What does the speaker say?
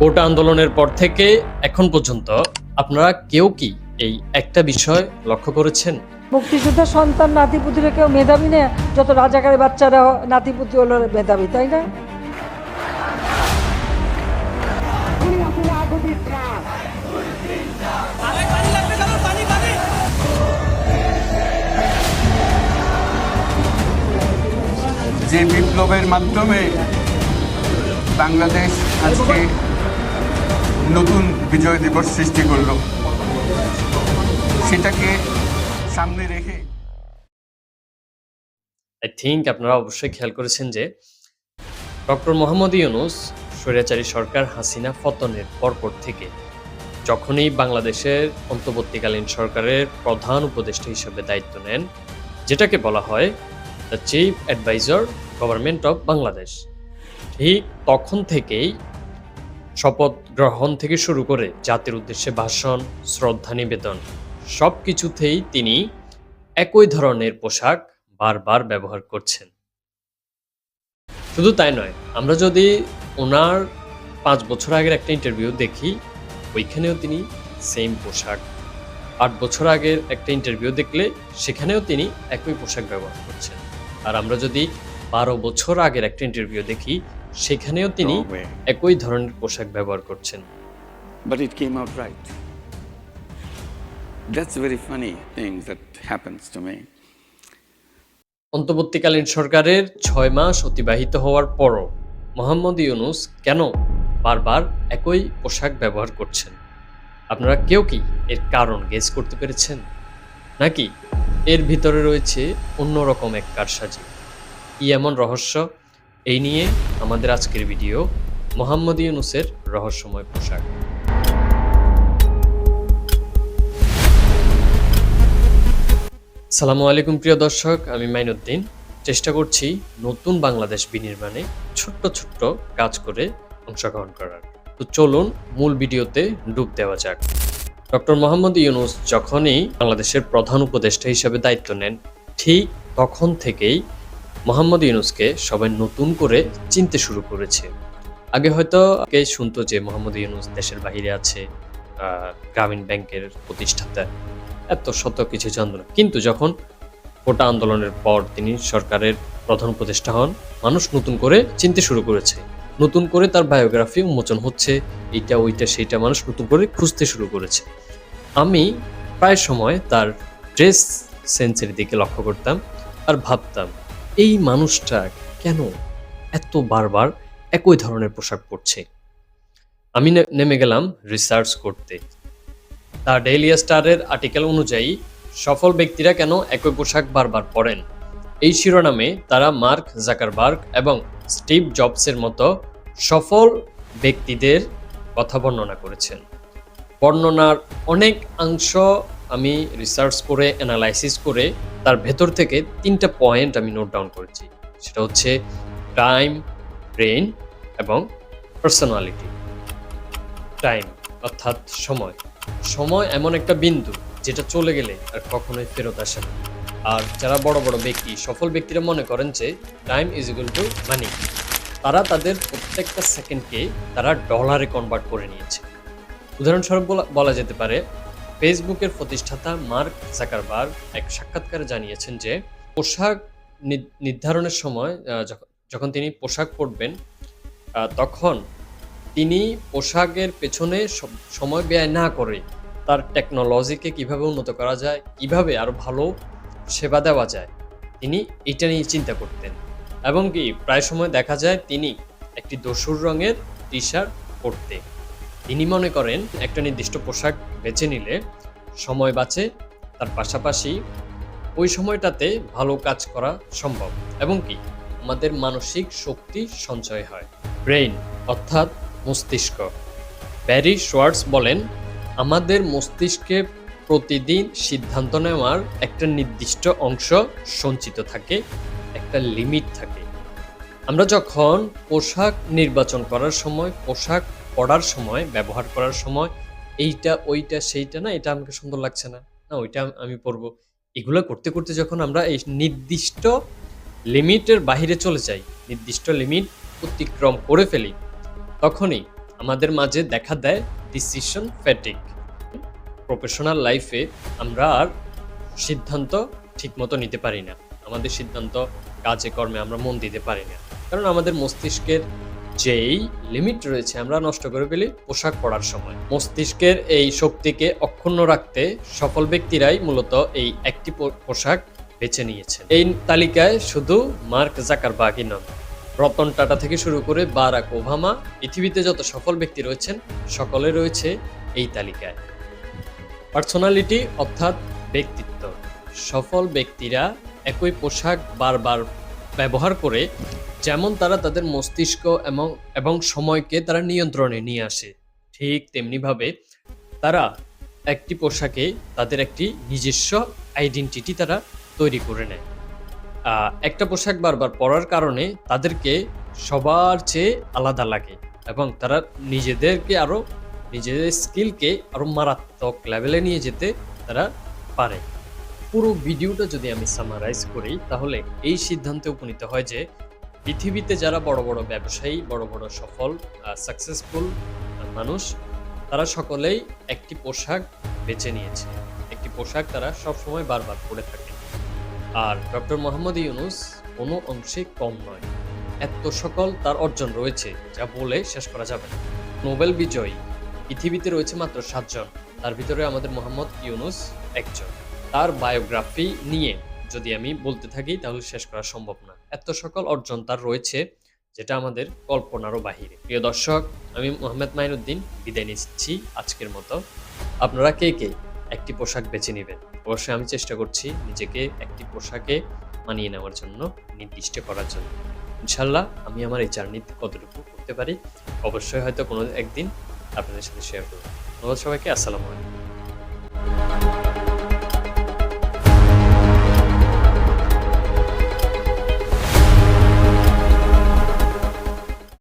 কোটা আন্দোলনের পর থেকে এখন পর্যন্ত আপনারা কেউ কি এই একটা বিষয় লক্ষ্য করেছেন? মুক্তিযোদ্ধার সন্তান নাতিপুতিরা কেউ মেধাবী না যত রাজাকারের বাচ্চারা নাতিপুতি হলো মেধাবী তাই না? যে বিপ্লবের মাধ্যমে বাংলাদেশ আজকে নতুন বিজয় দিবস সৃষ্টি করল। সেটাকে সামনে রেখে আই থিঙ্ক আপনারা অবশ্যই খেয়াল করেছেন যে ডক্টর মোহাম্মদ ইউনুস, স্বৈরাচারী সরকার হাসিনা পতনের পরপর থেকে যখনই বাংলাদেশের অন্তর্বর্তীকালীন সরকারের প্রধান উপদেষ্টা হিসেবে দায়িত্ব নেন, যেটাকে বলা হয় the chief adviser government of Bangladesh ঠিক তখন থেকেই শপথ গ্রহণ থেকে শুরু করে জাতির উদ্দেশ্যে ভাষণ, শ্রদ্ধা নিবেদন সব কিছুতেই তিনি একই ধরনের পোশাক বারবার ব্যবহার করছেন। শুধু তাই নয়, আমরা যদি ওনার পাঁচ বছর আগের একটা ইন্টারভিউ দেখি, ওইখানেও তিনি সেম পোশাক। আট বছর আগের একটা ইন্টারভিউ দেখলে সেখানেও তিনি একই পোশাক ব্যবহার করছেন। আর আমরা যদি বারো বছর আগের একটা ইন্টারভিউ দেখি সেখানেও তিনি একই ধরনের পোশাক ব্যবহার করছেন। But it came out right a very funny thing that happens to me. অন্তর্বর্তীকালীন সরকারের ছয় মাস অতিবাহিত হওয়ার পরও মোহাম্মদ ইউনুস কেন বারবার একই পোশাক ব্যবহার করছেন? আপনারা কেউ কি এর কারণ গেস করতে পেরেছেন? নাকি এর ভিতরে রয়েছে অন্যরকম এক কারসাজি? কি এমন রহস্য এই নিয়ে আমাদের আজকের ভিডিও মোহাম্মদ ইউনুসের রহস্যময় পোশাক। সালামু আলাইকুম প্রিয় দর্শক, আমি মাইনুদ্দিন। চেষ্টা করছি নতুন বাংলাদেশ বিনির্মাণে ছোট্ট ছোট্ট কাজ করে অংশগ্রহণ করার। তো চলুন মূল ভিডিওতে ডুব দেওয়া যাক। ডক্টর মোহাম্মদ ইউনুস যখনই বাংলাদেশের প্রধান উপদেষ্টা হিসেবে দায়িত্ব নেন, ঠিক তখন থেকেই মোহাম্মদ ইউনুসকে সবাই নতুন করে চিনতে শুরু করেছে। আগে হয়তো কে শুনতো যে মোহাম্মদ ইউনুস দেশের বাইরে আছে গ্রামীণ ব্যাংকের প্রতিষ্ঠাতা, এত শত কিছু না। কিন্তু যখন কোটা আন্দোলনের পর তিনি সরকারের প্রধান উপদেষ্টা হন, মানুষ নতুন করে চিনতে শুরু করেছে। নতুন করে তার বায়োগ্রাফি উন্মোচন হচ্ছে, এইটা, ওইটা, সেইটা মানুষ নতুন করে খুঁজতে শুরু করেছে। আমি প্রায় সময় তার ড্রেস সেন্সের দিকে লক্ষ্য করতাম আর ভাবতাম এই মানুষটা কেন এত বারবার একই ধরনের পোশাক পরছে? আমি নেমে গেলাম রিসার্চ করতে। দ্য ডেইলি স্টারের আর্টিকেল অনুযায়ী, সফল ব্যক্তিরা কেন একই পোশাক বারবার পরেন? এই শিরোনামে তারা মার্ক জাকারবার্গ এবং স্টিভ জবসের মতো সফল ব্যক্তিদের কথা বর্ণনা করেছেন। বর্ণনার অনেক অংশ আমি রিসার্চ করে অ্যানালাইসিস করে তার ভেতর থেকে তিনটা পয়েন্ট আমি নোট ডাউন করেছি। সেটা হচ্ছে টাইম ব্রেন এবং পার্সোনালিটি টাইম অর্থাৎ সময়। সময় এমন একটা বিন্দু যেটা চলে গেলে আর কখনোই ফেরত আসে না। আর যারা বড় বড় ব্যক্তি, সফল ব্যক্তিরা মনে করেন যে time is equal to money তারা তাদের প্রত্যেকটা সেকেন্ডকে তারা ডলারে কনভার্ট করে নিয়েছে। উদাহরণস্বরূপ বলা- যেতে পারে ফেসবুকের প্রতিষ্ঠাতা মার্ক জাকারবার্গ এক সাক্ষাৎকারে জানিয়েছেন যে, পোশাক নির্ধারণের সময় যখন- তিনি পোশাক পরবেন তখন তিনি পোশাকের পেছনে সময় ব্যয় না করে তার টেকনোলজিকে কীভাবে উন্নত করা যায়, কীভাবে আরও ভালো সেবা দেওয়া যায়, তিনি এটা নিয়ে চিন্তা করতেন। এবং কি, প্রায় সময় দেখা যায় তিনি একটি দস্যুর রঙের টি শার্ট পরতে তিনি মনে করেন একটা নির্দিষ্ট পোশাক বেছে নিলে সময় বাঁচে, তার পাশাপাশি ওই সময়টাতে ভালো কাজ করা সম্ভব। এবং কি? আমাদের মানসিক শক্তি সঞ্চয় হয়। ব্রেইন, অর্থাৎ মস্তিষ্ক। ব্যারি শোয়ার্টস বলেন, আমাদের মস্তিষ্কে প্রতিদিন সিদ্ধান্ত নেওয়ার একটা নির্দিষ্ট অংশ সঞ্চিত থাকে, একটা লিমিট থাকে। আমরা যখন পোশাক নির্বাচন করার সময় পোশাক পরার সময়, ব্যবহার করার সময়, এইটা, ওইটা, সেইটা না, এটা আমাকে সুন্দর লাগছে না। না, ওইটা আমি পরবো এগুলো করতে করতে যখন আমরা এই নির্দিষ্ট লিমিটের বাইরে চলে যাই, নির্দিষ্ট লিমিট অতিক্রম করে ফেলি, তখনই আমাদের মাঝে দেখা দেয় ডিসিশন ফ্যাটিক প্রফেশনাল লাইফে আমরা আর সিদ্ধান্ত ঠিকমতো নিতে পারি না। আমাদের সিদ্ধান্ত, কাজে, কর্মে আমরা মন দিতে পারি না। কারণ আমাদের মস্তিষ্কের যেই লিমিট রয়েছে আমরা নষ্ট করে ফেলি পোশাক পরার সময়। মস্তিষ্কের এই শক্তিকে অক্ষুণ্ণ রাখতে সফল ব্যক্তিরাই মূলত এই একটি পোশাক বেছে নিয়েছেন। এই তালিকায় শুধু মার্ক জাকারবাগই নন, রতন টাটা থেকে শুরু করে বারাক ওবামা, পৃথিবীতে যত সফল ব্যক্তি রয়েছেন, সকলে রয়েছে এই তালিকায়। পার্সোনালিটি অর্থাৎ ব্যক্তিত্ব। সফল ব্যক্তিরা একই পোশাক বারবার ব্যবহার করে যেমন তারা তাদের মস্তিষ্ক এবং এবং সময়কে তারা নিয়ন্ত্রণে নিয়ে আসে, ঠিক তেমনিভাবে তারা একটি পোশাকে তাদের একটি নিজস্ব আইডেন্টিটি তারা তৈরি করে নেয়। একটা পোশাক বারবার পরার কারণে তাদেরকে সবার চেয়ে আলাদা লাগে এবং তারা নিজেদেরকে আরও নিজেদের স্কিলকে আরও মারাত্মক লেভেলে নিয়ে যেতে তারা পারে। পুরো ভিডিওটা যদি আমি সামারাইজ করি, তাহলে এই সিদ্ধান্তে উপনীত হয় যে পৃথিবীতে যারা বড় বড় ব্যবসায়ী, বড় বড় সফল সাকসেসফুল মানুষ, তারা সকলেই একটি পোশাক বেছে নিয়েছে। একটি পোশাক তারা সবসময় বারবার পরে থাকে। আর ডক্টর মোহাম্মদ ইউনুস কোনো অংশে কম নয়। এত সকল তার অর্জন রয়েছে, যা বলে শেষ করা যাবে না। নোবেল বিজয়ী, পৃথিবীতে রয়েছে মাত্র সাতজন, তার ভিতরে আমাদের মোহাম্মদ ইউনুস একজন। তার বায়োগ্রাফি নিয়ে। যদি আমি বলতে থাকি, তাহলে শেষ করা সম্ভব না। এত সকল অর্জন তার রয়েছে, যেটা আমাদের কল্পনারও বাহিরে। প্রিয় দর্শক, আমি মোহাম্মদ মাইনুদ্দিন বিদায় নিচ্ছি আজকের মতো। আপনারা কে কে একটি পোশাক বেছে নেবেন? অবশ্যই আমি চেষ্টা করছি নিজেকে একটি পোশাকে মানিয়ে নেওয়ার জন্য, নির্দিষ্ট করার জন্য। ইনশাল্লাহ, আমি আমার এই জার্নিতে কতটুকু করতে পারি, অবশ্যই হয়তো কোনো একদিন আপনাদের সাথে শেয়ার করব। ধন্যবাদ সবাইকে, আসসালামু আলাইকুম।